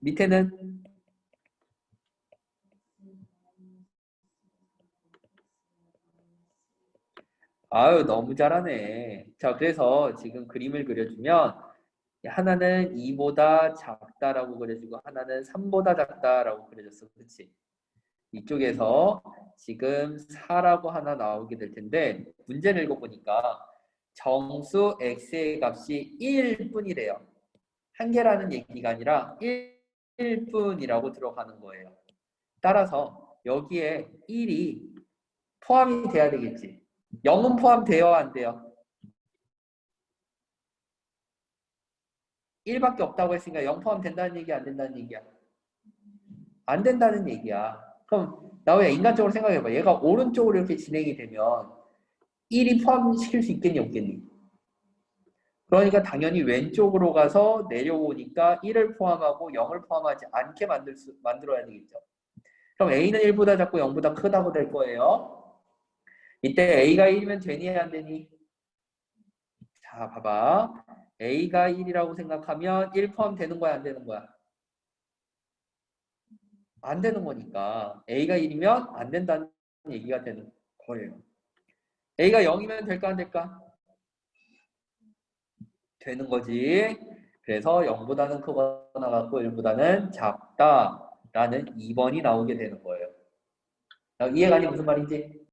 밑에는? 아유 너무 잘하네. 자 그래서 지금 그림을 그려주면 하나는 2보다 작다라고 그려지고 하나는 3보다 작다라고 그려졌어. 그렇지 이쪽에서 지금 4라고 하나 나오게 될 텐데 문제를 읽어보니까 정수 x의 값이 1뿐이래요. 한 개라는 얘기가 아니라 1뿐이라고 들어가는 거예요. 따라서 여기에 1이 포함이 돼야 되겠지. 0은 포함돼요? 안 돼요? 1밖에 없다고 했으니까 0 포함된다는 얘기야? 안 된다는 얘기야? 안 된다는 얘기야. 그럼 나 왜 인간적으로 생각해봐. 얘가 오른쪽으로 이렇게 진행이 되면 1이 포함시킬 수 있겠니 없겠니? 그러니까 당연히 왼쪽으로 가서 내려오니까 1을 포함하고 0을 포함하지 않게 만들 수, 만들어야 되겠죠. 그럼 A는 1보다 작고 0보다 크다고 될 거예요. 이때 A가 1이면 되니 안 되니? 자 봐봐. A가 1이라고 생각하면 1 포함되는 거야 안 되는 거야? 안 되는 거니까 A가 1이면 안 된다는 얘기가 되는 거예요. A가 0이면 될까 안 될까? 되는 거지. 그래서 0보다는 크거나 같고 1보다는 작다라는 2번이 나오게 되는 거예요. 이해가 니 무슨 말인지?